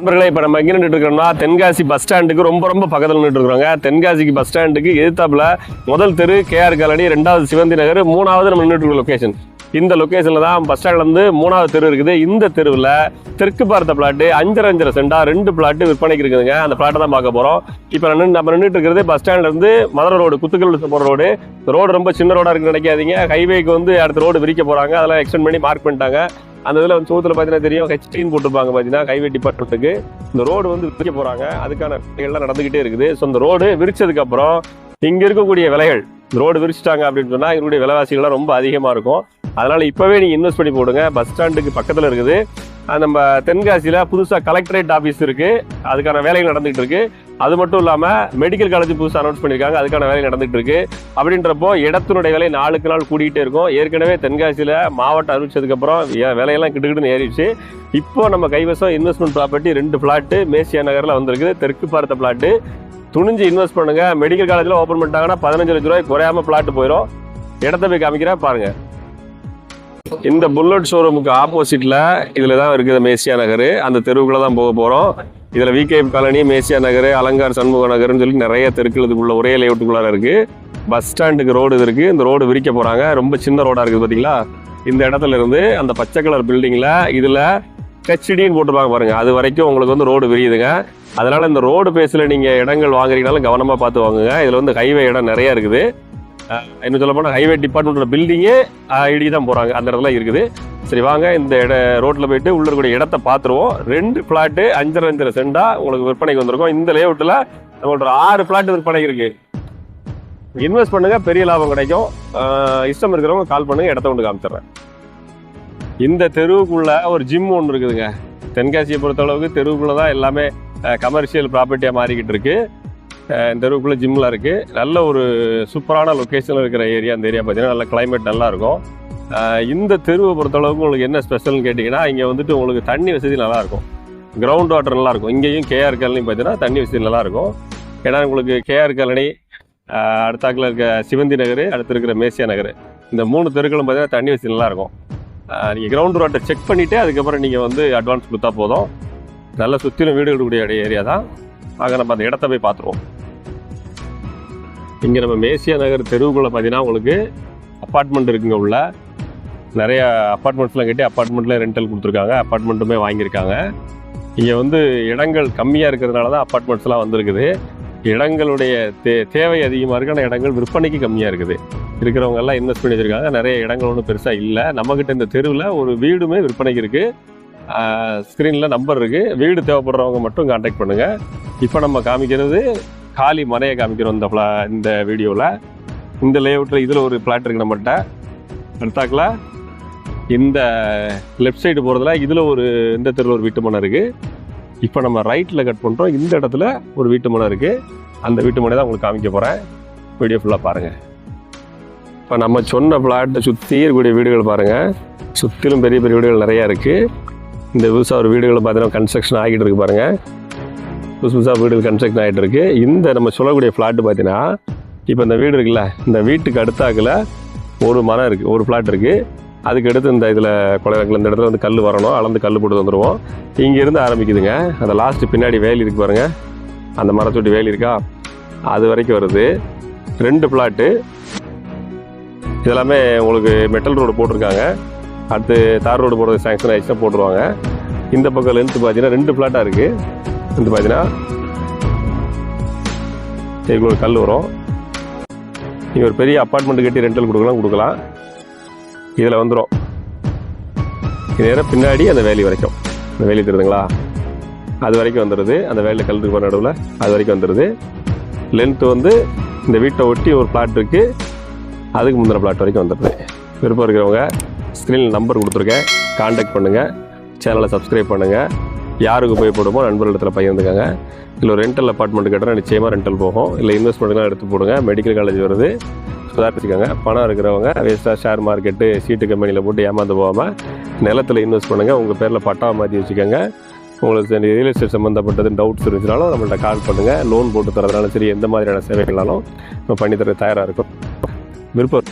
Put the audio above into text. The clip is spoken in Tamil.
நண்பர்களே இப்போ நம்ம எங்கே நின்றுட்டு இருக்கிறோம்னா தென்காசி பஸ் ஸ்டாண்டுக்கு ரொம்ப ரொம்ப பக்கத்தில் நின்றுட்டு இருக்கிறோங்க. தென்காசிக்கு பஸ் ஸ்டாண்டுக்கு எதிர்த்தாப்புல முதல் தெரு கேஆர் காலனி ரெண்டாவது சிவந்தி நகர் மூணாவது நம்ம நின்றுட்டு இருக்கிற லொக்கேஷன் இந்த லொக்கேஷனில் தான் பஸ் ஸ்டாண்ட்லேருந்து மூணாவது தெரு இருக்குது. இந்த தெருவில் தெற்கு பார்த்த பிளாட்டு அஞ்சரை அஞ்சரை சென்டா ரெண்டு பிளாட்டு விற்பனைக்கு இருக்குதுங்க. அந்த பிளாட்டை தான் பார்க்க போகிறோம் இப்போ நின்று நம்ம நின்றுட்டு இருக்கிறது பஸ் ஸ்டாண்ட்லேருந்து மதுரை ரோடு குத்துக்கல் போகிற ரோடு. ரோடு ரொம்ப சின்ன ரோடாக இருக்குன்னு நினைக்காதீங்க. ஹைவேக்கு வந்து அடுத்த ரோடு விரிக்க போகிறாங்க அதெல்லாம் எக்ஸ்டெண்ட் பண்ணி மார்க் பண்ணிட்டாங்க. அந்த இதில் வந்து சூத்தில் பார்த்தீங்கன்னா தெரியும் ஹெச்டின்னு போட்டிருப்பாங்க பார்த்தீங்கன்னா ஹைவே டிபார்ட்மெண்ட்டுக்கு இந்த ரோடு வந்து விரிக்க போகிறாங்க அதுக்கான வேலைகள்லாம் நடந்துக்கிட்டே இருக்குது. ஸோ இந்த ரோடு விரிச்சதுக்கப்புறம் இங்கே இருக்கக்கூடிய விலைகள் இந்த ரோடு விரிச்சிட்டாங்க அப்படின்னு சொன்னால் எங்களுடைய விலைவாசிகள்லாம் ரொம்ப அதிகமாக இருக்கும். அதனால் இப்போவே நீங்கள் இன்வெஸ்ட் பண்ணி போடுங்க. பஸ் ஸ்டாண்டுக்கு பக்கத்தில் இருக்குது. நம்ம தென்காசியில் புதுசாக கலெக்டரேட் ஆஃபீஸ் இருக்குது அதுக்கான வேலைகள் நடந்துகிட்டு இருக்கு. அது மட்டும் இல்லாமல் மெடிக்கல் காலேஜ் புதுசாக அனௌன்ஸ் பண்ணியிருக்காங்க. அதுக்கான வேலை நடந்துகிட்டு இருக்கு. அப்படின்றப்போ இடத்தினுடைய விலை நாளுக்கு நாள் கூடிக்கிட்டே இருக்கும். ஏற்கனவே தென்காசியில் மாவட்டம் அறிவிச்சதுக்கப்புறம் ஏ- விலையெல்லாம் கிட்டுக்கிட்டுன்னு ஏறிடுச்சு. இப்போ நம்ம கைவசம் இன்வெஸ்ட்மெண்ட் ப்ராப்பர்ட்டி ரெண்டு பிளாட்டு மேசியா நகரில் வந்திருக்குது. தெற்கு பார்த்த பிளாட்டு துணிஞ்சு இன்வெஸ்ட் பண்ணுங்கள் மெடிக்கல் காலேஜில் ஓப்பன் பண்ணிட்டாங்கன்னா பதினஞ்சு லட்ச ரூபாய் குறையாம பிளாட் போயிடும் இடத்த போய் காமிக்கிறேன் பாருங்கள் இந்த புல்லட் ஷோரூமுக்கு ஆப்போசிட்ல இதுல தான் இருக்குது மேசியா நகர். அந்த தெருவுக்குள்ள தான் போக போறோம். இதுல விகே காலனி மேசியா நகர் அலங்கார் சண்முக நகர்னு சொல்லி நிறைய தெருக்கள் இதுக்குள்ள ஒரே லேஅவுட்டுக்குள்ளார இருக்கு. பஸ் ஸ்டாண்டுக்கு ரோடு இது இருக்கு. இந்த ரோடு விரிக்க போறாங்க. ரொம்ப சின்ன ரோடா இருக்குது பாத்தீங்களா? இந்த இடத்துல இருந்து அந்த பச்சை கலர் பில்டிங்ல இதுல ஹெச்டின்னு போட்டுருப்பாங்க பாருங்க. அது வரைக்கும் உங்களுக்கு வந்து ரோடு விரியுதுங்க. அதனால இந்த ரோடு பேஸ்ல நீங்க இடங்கள் வாங்குறீங்கனாலும் கவனமா பார்த்து வாங்குங்க. இதுல வந்து ஹைவே இடம் நிறைய இருக்குது. இன்னும் சொல்ல போனால் ஹைவே டிபார்ட்மெண்ட்டோட பில்டிங்கே ஐடி தான் போகிறாங்க அந்த இடத்துல இருக்குது. சரி வாங்க இந்த இட ரோட்டில் போயிட்டு உள்ள இருக்கக்கூடிய இடத்த பார்த்துருவோம் ரெண்டு ஃப்ளாட்டு அஞ்சரை அஞ்சரை சென்டா உங்களுக்கு விற்பனைக்கு வந்திருக்கும். இந்த லேஅவுட்டில் நம்மளோட ஆறு ஃப்ளாட் விற்பனை இருக்கு. இன்வெஸ்ட் பண்ணுங்க பெரிய லாபம் கிடைக்கும். இஷ்டம் இருக்கிறவங்க கால் பண்ணுங்க இடத்த கொண்டு காமிச்சிடுறேன். இந்த தெருவுக்குள்ள ஒரு ஜிம் ஒன்று இருக்குதுங்க. தென்காசியை பொறுத்தளவுக்கு தெருவுக்குள்ள தான் எல்லாமே கமர்ஷியல் ப்ராப்பர்ட்டியாக மாறிக்கிட்டு இருக்குது இந்த தெருவுக்குள்ளே ஜிம்லாம் இருக்குது நல்ல ஒரு சூப்பரான லொக்கேஷனில் இருக்கிற ஏரியா அந்த ஏரியா பார்த்தீங்கன்னா நல்ல கிளைமேட் நல்லாயிருக்கும். இந்த தெருவை பொறுத்தளவுக்கு உங்களுக்கு என்ன ஸ்பெஷல்னு கேட்டிங்கன்னா இங்கே வந்துட்டு உங்களுக்கு தண்ணி வசதி நல்லாயிருக்கும். கிரவுண்ட் வாட்டர் நல்லாயிருக்கும். இங்கேயும் கேஆர் காலனி பார்த்தீங்கன்னா தண்ணி வசதி நல்லா இருக்கும் ஏன்னா உங்களுக்கு கேஆர் காலனி அடுத்தாக்கில் இருக்க சிவந்தி நகர் அடுத்து இருக்கிற மேசியா நகர். இந்த மூணு தெருக்களும் பார்த்தீங்கன்னா தண்ணி வசதி நல்லா இருக்கும் நீங்கள் கிரவுண்ட் வாட்டர் செக் பண்ணிவிட்டு அதுக்கப்புறம் நீங்கள் வந்து அட்வான்ஸ் கொடுத்தா போதும். நல்லா சுற்றிலும் வீடு இருக்கக்கூடிய ஏரியா தான். ஆக நம்ம அந்த இடத்த போய் பார்த்துருவோம். இங்கே நம்ம மேசியா நகர் தெருவுக்குள்ளே பார்த்தீங்கன்னா உங்களுக்கு அப்பார்ட்மெண்ட் இருக்குங்க உள்ள. நிறைய அப்பார்ட்மெண்ட்ஸ்லாம் கட்டி அப்பார்ட்மெண்ட்டில் ரெண்டல் கொடுத்துருக்காங்க. அப்பார்ட்மெண்ட்டுமே வாங்கியிருக்காங்க. இங்கே வந்து இடங்கள் கம்மியாக இருக்கிறதுனால தான் அப்பார்ட்மெண்ட்ஸ்லாம் வந்திருக்குது. இடங்களுடைய தே தேவை அதிகமாக இருக்குது ஆனால் இடங்கள் விற்பனைக்கு கம்மியாக இருக்குது. இருக்கிறவங்க எல்லாம் இன்வெஸ்ட் பண்ணி வச்சிருக்காங்க. நிறைய இடங்கள் ஒன்றும் பெருசாக இல்லை. நம்மக்கிட்ட இந்த தெருவில் ஒரு வீடுமே விற்பனைக்கு இருக்குது ஸ்க்ரீனில் நம்பர் இருக்குது வீடு தேவைப்படுறவங்க மட்டும் காண்டாக்ட் பண்ணுங்கள் இப்போ நம்ம காமிக்கிறது காலி மனையை காமிக்கிறோம் இந்த ஃப்ளா இந்த வீடியோவில் இந்த லேஅவுட்டில் இதில் ஒரு பிளாட் இருக்கு நம்மகிட்ட அடுத்தாக்கில் இந்த லெஃப்ட் சைடு போகிறதுல இதில் ஒரு இந்த தெருவில் ஒரு வீட்டு மனை இருக்குது இப்போ நம்ம ரைட்டில் கட் பண்ணுறோம் இந்த இடத்துல ஒரு வீட்டு மனை இருக்குது அந்த வீட்டு மனை தான் உங்களுக்கு காமிக்க போகிறேன் வீடியோ ஃபுல்லாக பாருங்கள் இப்போ நம்ம சொன்ன பிளாட்டை சுற்றி இருக்கக்கூடிய வீடுகள் பாருங்கள் சுற்றிலும் பெரிய பெரிய வீடுகள் நிறையா இருக்குது இந்த விவசாய ஒரு வீடுகளை பார்த்தீங்கன்னா கன்ஸ்ட்ரக்ஷன் ஆகிட்டு இருக்கு பாருங்கள் புதுசு புதுசாக வீடுகள் கன்ஸ்ட்ரக்ஷன் ஆகிட்டு இருக்கு இந்த நம்ம சொல்லக்கூடிய ஃப்ளாட்டு பார்த்தீங்கன்னா இப்போ இந்த வீடு இருக்குல்ல இந்த வீட்டுக்கு அடுத்தாக்கில் ஒரு மரம் இருக்குது ஒரு ஃப்ளாட் இருக்குது அதுக்கு அடுத்து இந்த இதில் குழந்தைகள் இந்த இடத்துல வந்து கல் வரணும் அளந்து கல் போட்டு வந்துடுவோம் இங்கேருந்து ஆரம்பிக்குதுங்க. அந்த லாஸ்ட்டு பின்னாடி வேலி இருக்கு பாருங்கள் அந்த மரச்சொட்டி வேலி இருக்கா? அது வரைக்கும் வருது. ரெண்டு பிளாட்டு இதெல்லாமே உங்களுக்கு மெட்டல் ரோடு போட்டிருக்காங்க. அடுத்து தார் ரோடு போடுறது சாங்ஷன் ஆயிடுச்சுன்னா போட்டுருவாங்க. இந்த பக்கம் லென்த்து பார்த்தீங்கன்னா ரெண்டு ஃப்ளாட்டாக இருக்குது வந்து பார்த்தீங்கன்னா இவ்வளோ கல் வரும். நீங்கள் ஒரு பெரிய அப்பார்ட்மெண்ட் கட்டி ரெண்டல் கொடுக்கலாம் கொடுக்கலாம். இதில் வந்துடும் இது நேரம் பின்னாடி அந்த வேலி வரைக்கும். அந்த வேலி தெரியுதுங்களா? அது வரைக்கும் வந்துடுது அந்த வேலையில் கல் இருக்கு நடுவில். அது வரைக்கும் வந்துடுது லென்த்து வந்து இந்த வீட்டை ஒட்டி ஒரு பிளாட் இருக்குது அதுக்கு முந்தின பிளாட் வரைக்கும் வந்துடுது விருப்பம் இருக்கிறவங்க ஸ்க்ரீனில் நம்பர் கொடுத்துருக்கேன். காண்டாக்ட் பண்ணுங்கள் சேனலை சப்ஸ்கிரைப் பண்ணுங்கள் யாருக்கு உபயோகப்படுமோ நண்பர்களிடத்தில் பகிர்ந்துக்காங்க இல்லை ஒரு ரெண்டல் அப்பார்ட்மெண்ட் கட்டுறா நிச்சயமாக ரெண்டல் போகும். இல்லை இன்வெஸ்ட்மெண்ட்லாம் எடுத்து போடுங்க. மெடிக்கல் காலேஜ் வருது. சுதாரிச்சுக்கோங்க. பணம் இருக்கிறவங்க வேஸ்ட்டாக ஷேர் மார்க்கெட்டு சீட்டு கம்பெனியில் போட்டு ஏமாந்து போகாமல் நிலத்தில் இன்வெஸ்ட் பண்ணுங்கள் உங்கள் பேரில் பட்டா மாற்றி வச்சுக்கோங்க. உங்களுக்கு ரியல் எஸ்டேட் சம்மந்தப்பட்டது டவுட்ஸ் இருந்துச்சுனாலும் நம்மள்ட்ட கால் பண்ணுங்கள் லோன் போட்டு தரதுனாலும் சரி எந்த மாதிரியான சேவைகளாலும் நம்ம பண்ணித்தர தயாராக இருக்கும். விருப்பம்.